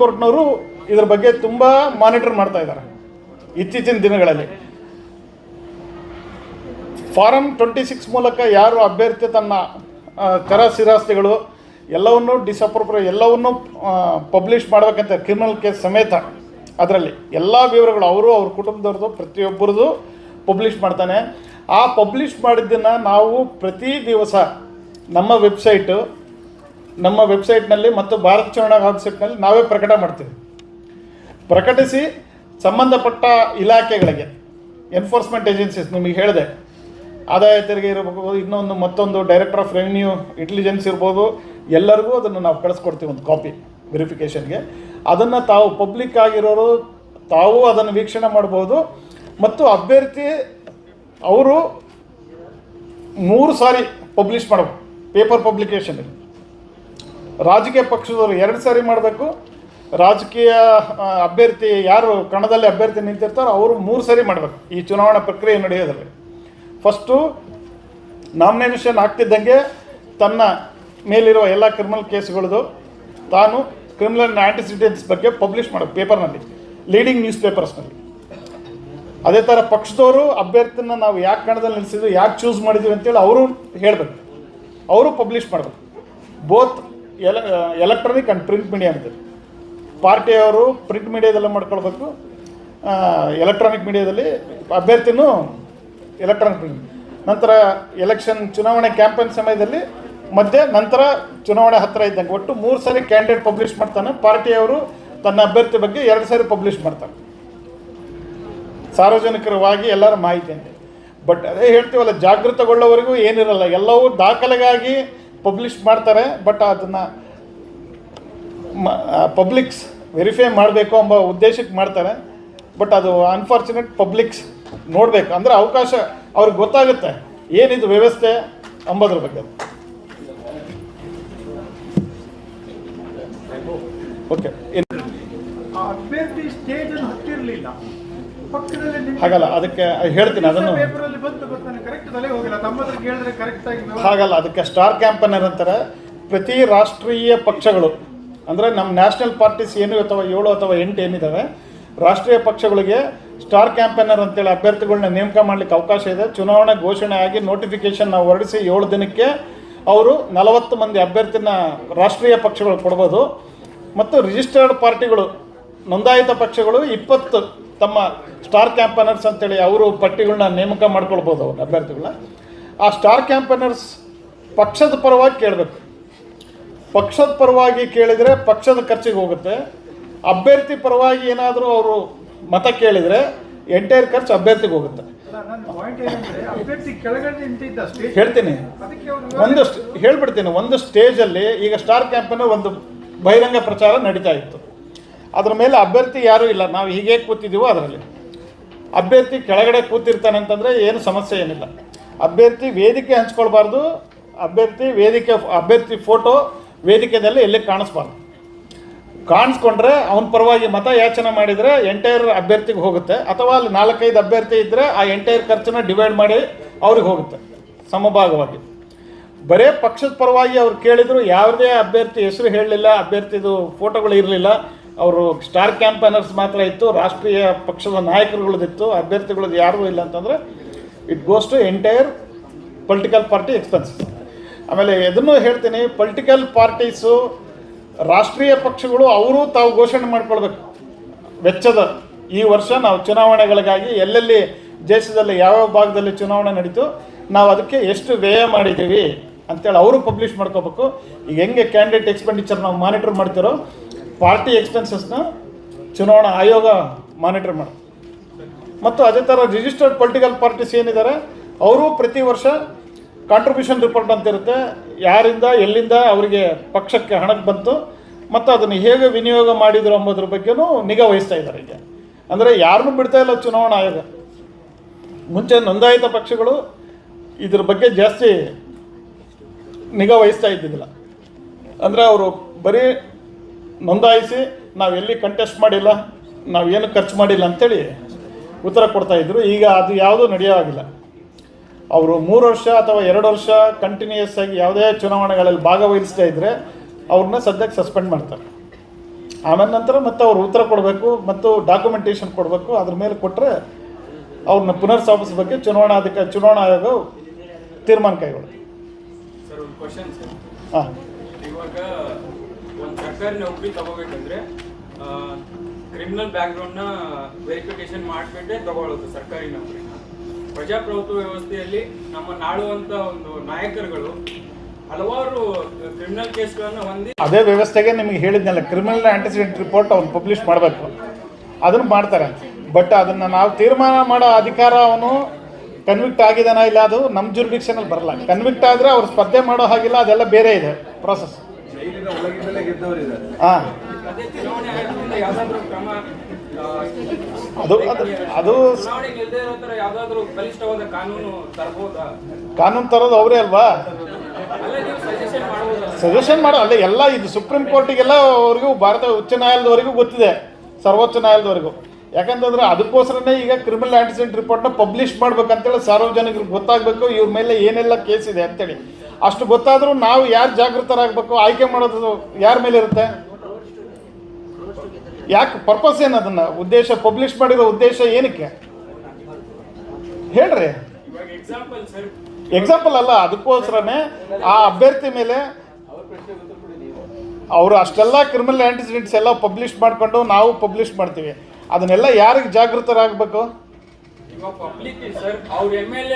ಕೋರ್ಟ್ನವರು ಇದ್ರ ಬಗ್ಗೆ ತುಂಬ ಮಾನಿಟರ್ ಮಾಡ್ತಾ ಇದ್ದಾರೆ ಇತ್ತೀಚಿನ ದಿನಗಳಲ್ಲಿ. ಫಾರಂ ಟ್ವೆಂಟಿ ಸಿಕ್ಸ್ ಮೂಲಕ ಯಾರು ಅಭ್ಯರ್ಥಿ ತನ್ನ ಚರ ಸ್ಥಿರಾಸ್ತಿಗಳು ಎಲ್ಲವನ್ನು ಡಿಸಪ್ರೋಪ್ರ ಎಲ್ಲವನ್ನು ಪಬ್ಲಿಷ್ ಮಾಡಬೇಕಂತ ಕ್ರಿಮಿನಲ್ ಕೇಸ್ ಸಮೇತ ಅದರಲ್ಲಿ ಎಲ್ಲ ವಿವರಗಳು ಅವರು ಅವ್ರ ಕುಟುಂಬದವ್ರದ್ದು ಪ್ರತಿಯೊಬ್ಬರದು ಪಬ್ಲಿಷ್ ಮಾಡ್ತಾನೆ. ಆ ಪಬ್ಲಿಷ್ ಮಾಡಿದ್ದನ್ನು ನಾವು ಪ್ರತಿ ದಿವಸ ನಮ್ಮ ವೆಬ್ಸೈಟು ನಮ್ಮ ವೆಬ್ಸೈಟ್ನಲ್ಲಿ ಮತ್ತು ಭಾರತ ಚುನಾವಣಾ ವೆಬ್ಸೈಟ್ನಲ್ಲಿ ನಾವೇ ಪ್ರಕಟ ಮಾಡ್ತೀವಿ. ಪ್ರಕಟಿಸಿ ಸಂಬಂಧಪಟ್ಟ ಇಲಾಖೆಗಳಿಗೆ ಎನ್ಫೋರ್ಸ್ಮೆಂಟ್ ಏಜೆನ್ಸೀಸ್ ನಿಮಗೆ ಹೇಳಿದೆ. ಆದಾಯ ತೆರಿಗೆ ಇರಬಹುದು ಇನ್ನೊಂದು ಮತ್ತೊಂದು ಡೈರೆಕ್ಟರ್ ಆಫ್ ರೆವಿನ್ಯೂ ಇಂಟೆಲಿಜೆನ್ಸ್ ಇರ್ಬೋದು, ಎಲ್ಲರಿಗೂ ಅದನ್ನು ನಾವು ಕಳಿಸ್ಕೊಡ್ತೀವಿ ಒಂದು ಕಾಪಿ ವೆರಿಫಿಕೇಷನ್ಗೆ ಅದನ್ನು ತಾವು ಪಬ್ಲಿಕ್ ಆಗಿರೋರು ತಾವು ಅದನ್ನು ವೀಕ್ಷಣೆ ಮಾಡ್ಬೋದು. ಮತ್ತು ಅಭ್ಯರ್ಥಿ ಅವರು ಮೂರು ಸಾರಿ ಪಬ್ಲಿಷ್ ಮಾಡಬೇಕು ಪೇಪರ್ ಪಬ್ಲಿಕೇಷನ್ ರಾಜಕೀಯ ಪಕ್ಷದವರು ಎರಡು ಸಾರಿ ಮಾಡಬೇಕು. ರಾಜಕೀಯ ಅಭ್ಯರ್ಥಿ ಯಾರು ಕಣದಲ್ಲಿ ಅಭ್ಯರ್ಥಿ ನಿಂತಿರ್ತಾರೋ ಅವರು ಮೂರು ಸಾರಿ ಮಾಡಬೇಕು ಈ ಚುನಾವಣಾ ಪ್ರಕ್ರಿಯೆ ನಡೆಯೋದ್ರಲ್ಲಿ. ಫಸ್ಟು ನಾಮಿನೇಷನ್ ಆಗ್ತಿದ್ದಂಗೆ ತನ್ನ ಮೇಲಿರುವ ಎಲ್ಲ ಕ್ರಿಮಿನಲ್ ಕೇಸ್ಗಳದ್ದು ತಾನು ಕ್ರಿಮಿನಲ್ ಆ್ಯಂಟಿಸಿಡೆಂಟ್ಸ್ ಬಗ್ಗೆ ಪಬ್ಲಿಷ್ ಮಾಡೋದು ಪೇಪರ್ನಲ್ಲಿ ಲೀಡಿಂಗ್ ನ್ಯೂಸ್ ಪೇಪರ್ಸ್ನಲ್ಲಿ ಅದೇ ಥರ ಪಕ್ಷದವರು ಅಭ್ಯರ್ಥಿನ ನಾವು ಯಾಕೆ ಕಣದಲ್ಲಿ ನಿಲ್ಲಿಸಿದ್ವಿ ಯಾಕೆ ಚೂಸ್ ಮಾಡಿದ್ವಿ ಅಂತೇಳಿ ಅವರು ಹೇಳಬೇಕು. ಅವರು ಪಬ್ಲಿಷ್ ಮಾಡಬೇಕು. ಬೋತ್ ಎಲ ಎಲೆಕ್ಟ್ರಾನಿಕ್ ಆ್ಯಂಡ್ ಪ್ರಿಂಟ್ ಮೀಡಿಯಾ ಅಂತ. ಪಾರ್ಟಿಯವರು ಪ್ರಿಂಟ್ ಮೀಡಿಯಾದಲ್ಲೇ ಮಾಡ್ಕೊಳ್ಬೇಕು. ಎಲೆಕ್ಟ್ರಾನಿಕ್ ಮೀಡಿಯಾದಲ್ಲಿ ಅಭ್ಯರ್ಥಿನೂ ಎಲೆಕ್ಟ್ರಾನಿಕ್ ಪ್ರಿಂಟ್ ನಂತರ ಎಲೆಕ್ಷನ್ ಚುನಾವಣೆ ಕ್ಯಾಂಪೇನ್ ಸಮಯದಲ್ಲಿ ಮಧ್ಯೆ ನಂತರ ಚುನಾವಣೆ ಹತ್ತಿರ ಇದ್ದಂಗೆ. ಒಟ್ಟು ಮೂರು ಸಾರಿ ಕ್ಯಾಂಡಿಡೇಟ್ ಪಬ್ಲಿಷ್ ಮಾಡ್ತಾನೆ. ಪಾರ್ಟಿಯವರು ತನ್ನ ಅಭ್ಯರ್ಥಿ ಬಗ್ಗೆ ಎರಡು ಸಾರಿ ಪಬ್ಲಿಷ್ ಮಾಡ್ತಾನೆ ಸಾರ್ವಜನಿಕರವಾಗಿ ಎಲ್ಲರ ಮಾಹಿತಿ ಅಂತೆ. ಬಟ್ ಅದೇ ಹೇಳ್ತೀವಲ್ಲ, ಜಾಗೃತಗೊಳ್ಳೋವರೆಗೂ ಏನಿರಲ್ಲ. ಎಲ್ಲವೂ ದಾಖಲೆಗಾಗಿ ಪಬ್ಲಿಷ್ ಮಾಡ್ತಾರೆ ಬಟ್ ಅದನ್ನು ಪಬ್ಲಿಕ್ಸ್ ವೆರಿಫೈ ಮಾಡಬೇಕು ಎಂಬ ಉದ್ದೇಶಕ್ಕೆ ಮಾಡ್ತಾರೆ ಬಟ್ ಅದು ಅನ್ಫಾರ್ಚುನೇಟ್ ಪಬ್ಲಿಕ್ಸ್ ನೋಡಬೇಕು. ಅಂದರೆ ಅವಕಾಶ ಅವ್ರಿಗೆ ಗೊತ್ತಾಗುತ್ತೆ ಏನಿದು ವ್ಯವಸ್ಥೆ ಅಂಬೋದ್ರ ಬಗ್ಗೆ. ಓಕೆ ಅಭ್ಯರ್ಥಿ ಸ್ಟೇಜ್ ಅನ್ನು ಹತ್ತಿರಲಿಲ್ಲ. ಹಾಗಲ್ಲ ಅದಕ್ಕೆ ಹೇಳ್ತೀನಿ ಅದನ್ನು. ಹೋಗಿಲ್ಲ. ಅದಕ್ಕೆ ಸ್ಟಾರ್ ಕ್ಯಾಂಪೇನರ್ ಅಂತಾರೆ ಪ್ರತಿ ರಾಷ್ಟ್ರೀಯ ಪಕ್ಷಗಳು. ಅಂದರೆ ನಮ್ಮ ನ್ಯಾಷನಲ್ ಪಾರ್ಟೀಸ್ ಏನು ಅಥವಾ ಏಳು ಅಥವಾ ಎಂಟು ಏನಿದ್ದಾವೆ ರಾಷ್ಟ್ರೀಯ ಪಕ್ಷಗಳಿಗೆ ಸ್ಟಾರ್ ಕ್ಯಾಂಪೇನರ್ ಅಂತೇಳಿ ಅಭ್ಯರ್ಥಿಗಳನ್ನ ನೇಮಕ ಮಾಡಲಿಕ್ಕೆ ಅವಕಾಶ ಇದೆ. ಚುನಾವಣೆ ಘೋಷಣೆ ಆಗಿ ನೋಟಿಫಿಕೇಶನ್ ನಾವು ಹೊರಡಿಸಿ ಏಳು ದಿನಕ್ಕೆ ಅವರು ನಲವತ್ತು ಮಂದಿ ಅಭ್ಯರ್ಥಿನ ರಾಷ್ಟ್ರೀಯ ಪಕ್ಷಗಳು ಕೊಡ್ಬೋದು. ಮತ್ತು ರಿಜಿಸ್ಟರ್ಡ್ ಪಾರ್ಟಿಗಳು ನೋಂದಾಯಿತ ಪಕ್ಷಗಳು ಇಪ್ಪತ್ತು ತಮ್ಮ ಸ್ಟಾರ್ ಕ್ಯಾಂಪನರ್ಸ್ ಅಂತೇಳಿ ಅವರು ಪಟ್ಟಿಗಳನ್ನ ನೇಮಕ ಮಾಡ್ಕೊಳ್ಬೋದು ಅವ್ರ ಅಭ್ಯರ್ಥಿಗಳನ್ನ ಆ ಸ್ಟಾರ್ ಕ್ಯಾಂಪನರ್ಸ್ ಪಕ್ಷದ ಪರವಾಗಿ ಕೇಳಬೇಕು. ಪಕ್ಷದ ಪರವಾಗಿ ಕೇಳಿದರೆ ಪಕ್ಷದ ಖರ್ಚಿಗೆ ಹೋಗುತ್ತೆ. ಅಭ್ಯರ್ಥಿ ಪರವಾಗಿ ಏನಾದರೂ ಅವರು ಮತ ಕೇಳಿದರೆ ಎಂಟೈರ್ ಖರ್ಚು ಅಭ್ಯರ್ಥಿಗೆ ಹೋಗುತ್ತೆ. ಹೇಳ್ತೀನಿ. ಒಂದು ಹೇಳ್ಬಿಡ್ತೀನಿ ಒಂದು ಸ್ಟೇಜಲ್ಲಿ ಈಗ ಸ್ಟಾರ್ ಕ್ಯಾಂಪನ್ನು ಒಂದು ಬಹಿರಂಗ ಪ್ರಚಾರ ನಡೀತಾ ಇತ್ತು. ಅದ್ರ ಮೇಲೆ ಅಭ್ಯರ್ಥಿ ಯಾರೂ ಇಲ್ಲ. ನಾವು ಹೀಗೆ ಕೂತಿದ್ದೀವೋ ಅದರಲ್ಲಿ. ಅಭ್ಯರ್ಥಿ ಕೆಳಗಡೆ ಕೂತಿರ್ತಾನೆ ಅಂತಂದರೆ ಏನು ಸಮಸ್ಯೆ ಏನಿಲ್ಲ. ಅಭ್ಯರ್ಥಿ ವೇದಿಕೆ ಹಂಚ್ಕೊಳ್ಬಾರ್ದು. ಅಭ್ಯರ್ಥಿ ವೇದಿಕೆ ಅಭ್ಯರ್ಥಿ ಫೋಟೋ ವೇದಿಕೆದಲ್ಲಿ ಎಲ್ಲಿ ಕಾಣಿಸ್ಬಾರ್ದು. ಕಾಣಿಸ್ಕೊಂಡ್ರೆ ಅವನ ಪರವಾಗಿ ಮತ ಯಾಚನೆ ಮಾಡಿದರೆ ಎಂಟೈರ್ ಅಭ್ಯರ್ಥಿಗೆ ಹೋಗುತ್ತೆ. ಅಥವಾ ಅಲ್ಲಿ ನಾಲ್ಕೈದು ಅಭ್ಯರ್ಥಿ ಇದ್ದರೆ ಆ ಎಂಟೈರ್ ಖರ್ಚನ್ನ ಡಿವೈಡ್ ಮಾಡಿ ಅವ್ರಿಗೆ ಹೋಗುತ್ತೆ. ಸಮಭಾಗವಾಗಿ. ಬರೇ ಪಕ್ಷದ ಪರವಾಗಿ ಅವ್ರು ಕೇಳಿದ್ರು ಯಾವುದೇ ಅಭ್ಯರ್ಥಿ ಹೆಸರು ಹೇಳಲಿಲ್ಲ, ಅಭ್ಯರ್ಥಿದು ಫೋಟೋಗಳು ಇರಲಿಲ್ಲ ಅವರು ಸ್ಟಾರ್ ಕ್ಯಾಂಪೇನರ್ಸ್ ಮಾತ್ರ ಇತ್ತು, ರಾಷ್ಟ್ರೀಯ ಪಕ್ಷದ ನಾಯಕರುಗಳದಿತ್ತು ಅಭ್ಯರ್ಥಿಗಳದ್ದು ಯಾರು ಇಲ್ಲ ಅಂತಂದರೆ it goes to entire political party expenses ಆಮೇಲೆ ಇದನ್ನು ಹೇಳ್ತೀನಿ ಪೊಲಿಟಿಕಲ್ ಪಾರ್ಟೀಸು ರಾಷ್ಟ್ರೀಯ ಪಕ್ಷಗಳು ಅವರು ತಾವು ಘೋಷಣೆ ಮಾಡ್ಕೊಳ್ಬೇಕು. ವೆಚ್ಚದ ಈ ವರ್ಷ ನಾವು ಚುನಾವಣೆಗಳಿಗಾಗಿ ಎಲ್ಲೆಲ್ಲಿ ದೇಶದಲ್ಲಿ ಯಾವ್ಯಾವ ಭಾಗದಲ್ಲಿ ಚುನಾವಣೆ ನಡೀತು ನಾವು ಅದಕ್ಕೆ ಎಷ್ಟು ವ್ಯಯ ಮಾಡಿದ್ದೀವಿ ಅಂತೇಳಿ ಅವರು ಪಬ್ಲಿಷ್ ಮಾಡ್ಕೋಬೇಕು. ಈಗ ಹೆಂಗೆ ಕ್ಯಾಂಡಿಡೇಟ್ ಎಕ್ಸ್ಪೆಂಡಿಚರ್ ನಾವು ಮಾನಿಟರ್ ಮಾಡ್ತಿರೋ ಪಾರ್ಟಿ ಎಕ್ಸ್ಪೆನ್ಸಸ್ನ ಚುನಾವಣಾ ಆಯೋಗ ಮಾನಿಟರ್ ಮಾಡುತ್ತೆ ಮತ್ತು ಅದೇ ಥರ ರಿಜಿಸ್ಟರ್ಡ್ ಪೊಲಿಟಿಕಲ್ ಪಾರ್ಟೀಸ್ ಏನಿದ್ದಾರೆ ಅವರು ಪ್ರತಿ ವರ್ಷ ಕಾಂಟ್ರಿಬ್ಯೂಷನ್ ರಿಪೋರ್ಟ್ ಅಂತ ಇರುತ್ತೆ ಯಾರಿಂದ, ಎಲ್ಲಿಂದ ಅವರಿಗೆ ಪಕ್ಷಕ್ಕೆ ಹಣಕ್ಕೆ ಬಂತು, ಮತ್ತು ಅದನ್ನು ಹೇಗೆ ವಿನಿಯೋಗ ಮಾಡಿದರು ಅಂಬೋದ್ರ ಬಗ್ಗೆನೂ ನಿಗಾ ವಹಿಸ್ತಾ ಇದ್ದಾರೆ ಈಗ. ಅಂದರೆ ಯಾರನ್ನೂ ಬಿಡ್ತಾ ಇಲ್ಲ ಚುನಾವಣಾ ಆಯೋಗ. ಮುಂಚೆ ನೋಂದಾಯಿತ ಪಕ್ಷಗಳು ಇದ್ರ ಬಗ್ಗೆ ಜಾಸ್ತಿ ನಿಗಾ ವಹಿಸ್ತಾ ಇದ್ದಿದ್ದಿಲ್ಲ. ಅಂದರೆ ಅವರು ಬರೀ ನೋಂದಾಯಿಸಿ ನಾವು ಎಲ್ಲಿ ಕಂಟೆಸ್ಟ್ ಮಾಡಿಲ್ಲ ನಾವು ಏನು ಖರ್ಚು ಮಾಡಿಲ್ಲ ಅಂತೇಳಿ ಉತ್ತರ ಕೊಡ್ತಾ ಇದ್ರು. ಈಗ ಅದು ಯಾವುದೂ ನಡೆಯೋ ಆಗಿಲ್ಲ ಅವರು ಮೂರು ವರ್ಷ ಅಥವಾ ಎರಡು ವರ್ಷ ಕಂಟಿನ್ಯೂಯಸ್ ಆಗಿ ಯಾವುದೇ ಚುನಾವಣೆಗಳಲ್ಲಿ ಭಾಗವಹಿಸ್ತಾ ಇದ್ದರೆ ಅವ್ರನ್ನ ಸದ್ಯಕ್ಕೆ ಸಸ್ಪೆಂಡ್ ಮಾಡ್ತಾರೆ. ಆಮೇಲೆ ನಂತರ ಮತ್ತೆ ಅವ್ರು ಉತ್ತರ ಕೊಡಬೇಕು ಮತ್ತು ಡಾಕ್ಯುಮೆಂಟೇಷನ್ ಕೊಡಬೇಕು ಅದ್ರ ಮೇಲೆ ಕೊಟ್ಟರೆ ಅವ್ರನ್ನ ಪುನರ್ಸ್ಥಾಪಿಸೋ ಬಗ್ಗೆ ಚುನಾವಣಾಧಿಕ ಚುನಾವಣಾ ಆಯೋಗ ತೀರ್ಮಾನ ಕೈಗೊಳ್ಳುತ್ತೆ. ಹಾಂ. ಸರ್ಕಾರಿ ನೌಕರಿ ತಗೋಬೇಕಂದ್ರೆ ಕ್ರಿಮಿನಲ್ ಬ್ಯಾಕ್ಗ್ರೌಂಡ್ನ ವೆರಿಫಿಕೇಶನ್ ಮಾಡಿಬಿಟ್ಟೆ ತಗೊಳ್ಳೋದು ಸರ್ಕಾರಿ ನೌಕರಿನ ಪ್ರಜಾಪ್ರಭುತ್ವ ವ್ಯವಸ್ಥೆಯಲ್ಲಿ ನಮ್ಮ ನಾಳುವಂತ ಒಂದು ನಾಯಕರುಗಳು ಹಲವಾರು ಕ್ರಿಮಿನಲ್ ಕೇಸ್ಗಳನ್ನು ಹೊಂದಿ ಅದೇ ವ್ಯವಸ್ಥೆಗೆ ನಿಮಗೆ ಹೇಳಿದ್ನಲ್ಲ ಕ್ರಿಮಿನಲ್ ಆಂಟಿಸಿಡೆಂಟ್ ರಿಪೋರ್ಟ್ ಅವ್ನು ಪಬ್ಲಿಷ್ ಮಾಡಬೇಕು. ಅದನ್ನು ಮಾಡ್ತಾರೆ. ಬಟ್ ಅದನ್ನು ನಾವು ತೀರ್ಮಾನ ಮಾಡೋ ಅಧಿಕಾರ ಅವನು ಕನ್ವಿಕ್ಟ್ ಆಗಿದಾನ ಇಲ್ಲ ಅದು ನಮ್ಮ ಜುರಿಡಿಕ್ಷನಲ್ಲಿ ಬರಲ್ಲ. ಕನ್ವಿಕ್ಟ್ ಆದರೆ ಅವ್ರು ಸ್ಪರ್ಧೆ ಮಾಡೋ ಹಾಗಿಲ್ಲ, ಅದೆಲ್ಲ ಬೇರೆ ಇದೆ ಪ್ರಾಸೆಸ್ ಅದೇ ಅದು ಕಾನೂನು ತರೋದು ಅವರೇ ಅಲ್ವಾ? ಸಜೆಷನ್ ಮಾಡೋ ಅಲ್ಲ ಎಲ್ಲ ಇದು ಸುಪ್ರೀಂ ಕೋರ್ಟಿಗೆಲ್ಲ ಅವ್ರಿಗೂ ಭಾರತ ಉಚ್ಚ ನ್ಯಾಯಾಲಯದವರೆಗೂ ಗೊತ್ತಿದೆ ಸರ್ವೋಚ್ಚ ನ್ಯಾಯಾಲಯದವರೆಗೂ. ಯಾಕಂತಂದ್ರೆ ಅದಕ್ಕೋಸ್ಕರನೇ ಈಗ ಕ್ರಿಮಿನಲ್ ಆಂಟಿಸಿಡೆಂಟ್ ರಿಪೋರ್ಟ್ನ ಪಬ್ಲಿಷ್ ಮಾಡ್ಬೇಕಂತೇಳಿ ಸಾರ್ವಜನಿಕರಿಗೆ ಗೊತ್ತಾಗಬೇಕು ಇವ್ರ ಮೇಲೆ ಏನೆಲ್ಲ ಕೇಸ್ ಇದೆ ಅಂತೇಳಿ. ಅಷ್ಟು ಗೊತ್ತಾದರೂ ನಾವು ಯಾರು ಜಾಗೃತರಾಗಬೇಕು, ಆಯ್ಕೆ ಮಾಡೋದು ಯಾರ ಮೇಲೆ ಇರುತ್ತೆ? ಯಾಕೆ ಪರ್ಪಸ್ ಏನು ಅದನ್ನು? ಉದ್ದೇಶ ಪಬ್ಲಿಷ್ ಮಾಡಿರೋ ಉದ್ದೇಶ ಏನಕ್ಕೆ? ಹೇಳ್ರಿ. ಎಕ್ಸಾಂಪಲ್ ಅಲ್ಲ, ಅದಕ್ಕೋಸ್ಕರನೇ ಆ ಅಭ್ಯರ್ಥಿ ಮೇಲೆ ಅವರು ಅಷ್ಟೆಲ್ಲ ಕ್ರಿಮಿನಲ್ ಆಂಟಿಸಿಡೆಂಟ್ಸ್ ಎಲ್ಲ ಪಬ್ಲಿಷ್ ಮಾಡಿಕೊಂಡು ನಾವು ಪಬ್ಲಿಷ್ ಮಾಡ್ತೀವಿ. ಅದನ್ನೆಲ್ಲ ಯಾರಿಗೆ ಜಾಗೃತರಾಗಬೇಕು? ಪಬ್ಲಿಕ್ ಸರ್ ಅವ್ರ ಎಂ ಎಲ್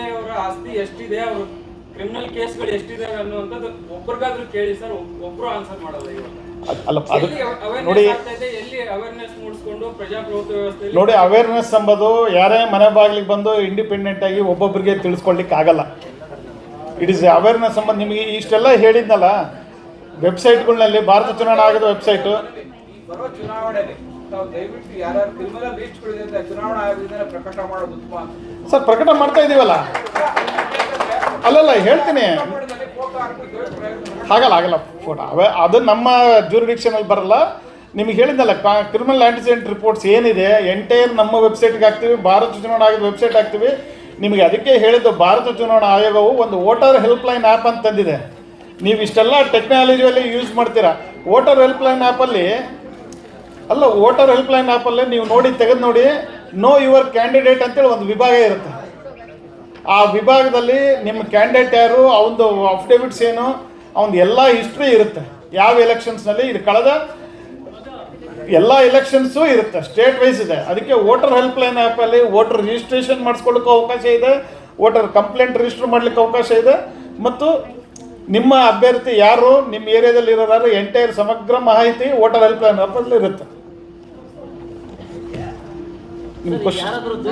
ಎ ಆಸ್ತಿ ಎಷ್ಟಿದೆ ಅವ್ರ ಕ್ರಿಮಿನಲ್ ಕೇಸ್ಗಳು ಎಷ್ಟಿದಾವೆ ಅನ್ನುವಂಥದ್ದು ಒಬ್ರಿಗಾದ್ರೂ ಕೇಳಿ ಸರ್ ಒಬ್ಬರು ಆನ್ಸರ್ ಮಾಡಲ್ಲ ಇವಾಗ. ಅಲ್ಲ ಅದು ನೋಡಿ ಎಲ್ಲಿ ಅವೇರ್ನೆಸ್ ಮೂಡಿಸ್ಕೊಂಡು ಪ್ರಜಾಪ್ರಭುತ್ವ ವ್ಯವಸ್ಥೆಯಲ್ಲಿ ನೋಡಿ ಅವೇರ್ನೆಸ್ ಎಂಬುದು ಯಾರೇ ಮನೆ ಬಾಗಿಲಿಗೆ ಬಂದು ಇಂಡಿಪೆಂಡೆಂಟ್ ಆಗಿ ಒಬ್ಬೊಬ್ಬರಿಗೆ ತಿಳಿಸ್ಕೊಳ್ಲಿಕ್ಕೆ ಆಗಲ್ಲ. ಇಟ್ ಇಸ್ ಅವೇರ್ನೆಸ್ ಸಂಬಂಧ ನಿಮಗೆ ಇಷ್ಟೆಲ್ಲ ಹೇಳಿದ್ನಲ್ಲ? ವೆಬ್ಸೈಟ್ಗಳಲ್ಲಿ ಭಾರತ ಚುನಾವಣಾ ಆಗದ ವೆಬ್ಸೈಟು ಬರೋ ಚುನಾವಣೆಯಲ್ಲಿ ಸರ್ ಪ್ರಕಟ ಮಾಡ್ತಾ ಇದೀವಲ್ಲ? ಅಲ್ಲಲ್ಲ, ಹೇಳ್ತೀನಿ. ಹಾಗಲ್ಲ ಆಗಲ್ಲ ಫೋಟೋ ಅವೇ, ಅದು ನಮ್ಮ ಜೂರಿಡಿಕ್ಷನಲ್ಲಿ ಬರಲ್ಲ. ನಿಮಗೆ ಹೇಳಿದ್ನಲ್ಲ ಕ್ರಿಮಿನಲ್ ಆಂಟಿಸಿಡೆಂಟ್ ರಿಪೋರ್ಟ್ಸ್ ಏನಿದೆ ಎಂಟೈರ್ ನಮ್ಮ ವೆಬ್ಸೈಟ್ಗೆ ಹಾಕ್ತೀವಿ, ಭಾರತ ಚುನಾವಣಾ ಆಯೋಗದ ವೆಬ್ಸೈಟ್ ಹಾಕ್ತೀವಿ. ನಿಮಗೆ ಅದಕ್ಕೆ ಹೇಳಿದ್ದು, ಭಾರತ ಚುನಾವಣಾ ಆಯೋಗವು ಒಂದು ವೋಟರ್ ಹೆಲ್ಪ್ಲೈನ್ ಆ್ಯಪ್ ಅಂತ ತಂದಿದೆ. ನೀವು ಇಷ್ಟೆಲ್ಲ ಟೆಕ್ನಾಲಜಿಯಲ್ಲಿ ಯೂಸ್ ಮಾಡ್ತೀರಾ. ವೋಟರ್ ಹೆಲ್ಪ್ಲೈನ್ ಆ್ಯಪಲ್ಲಿ ಅಲ್ಲ ವೋಟರ್ ಹೆಲ್ಪ್ಲೈನ್ ಆ್ಯಪಲ್ಲಿ ನೀವು ನೋಡಿ, ತೆಗೆದು ನೋಡಿ ನೋ ಯುವರ್ ಕ್ಯಾಂಡಿಡೇಟ್ ಅಂತೇಳಿ ಒಂದು ವಿಭಾಗ ಇರುತ್ತೆ. ಆ ವಿಭಾಗದಲ್ಲಿ ನಿಮ್ಮ ಕ್ಯಾಂಡಿಡೇಟ್ ಯಾರು? ಅವನದು ಅಫಿಡೇವಿಟ್ಸ್ ಏನು? ಅವನದು ಎಲ್ಲ ಹಿಸ್ಟ್ರಿ ಇರುತ್ತೆ. ಯಾವ ಎಲೆಕ್ಷನ್ಸ್ನಲ್ಲಿ ಇದು ಕಳೆದ ಎಲ್ಲ ಎಲೆಕ್ಷನ್ಸು ಇರುತ್ತೆ. ಸ್ಟೇಟ್ ವೈಸ್ ಇದೆ. ಅದಕ್ಕೆ ವೋಟರ್ ಹೆಲ್ಪ್ಲೈನ್ ಆ್ಯಪಲ್ಲಿ ವೋಟರ್ ರಿಜಿಸ್ಟ್ರೇಷನ್ ಮಾಡಿಸ್ಕೊಳ್ಳೋಕೆ ಅವಕಾಶ ಇದೆ. ವೋಟರ್ ಕಂಪ್ಲೇಂಟ್ ರಿಜಿಸ್ಟರ್ ಮಾಡಲಿಕ್ಕೆ ಅವಕಾಶ ಇದೆ. ಮತ್ತು ನಿಮ್ಮ ಅಭ್ಯರ್ಥಿ ಯಾರು? ನಿಮ್ಮ ಏರಿಯಾದಲ್ಲಿ ಇರೋರು? ಎಂಟೈರ್ ಸಮಗ್ರ ಮಾಹಿತಿ ವೋಟರ್ ಹೆಲ್ಪ್ಲೈನ್ ಆ್ಯಪಲ್ಲಿ ಇರುತ್ತೆ. ನಿಮ್ಮ ಕ್ವಶನ್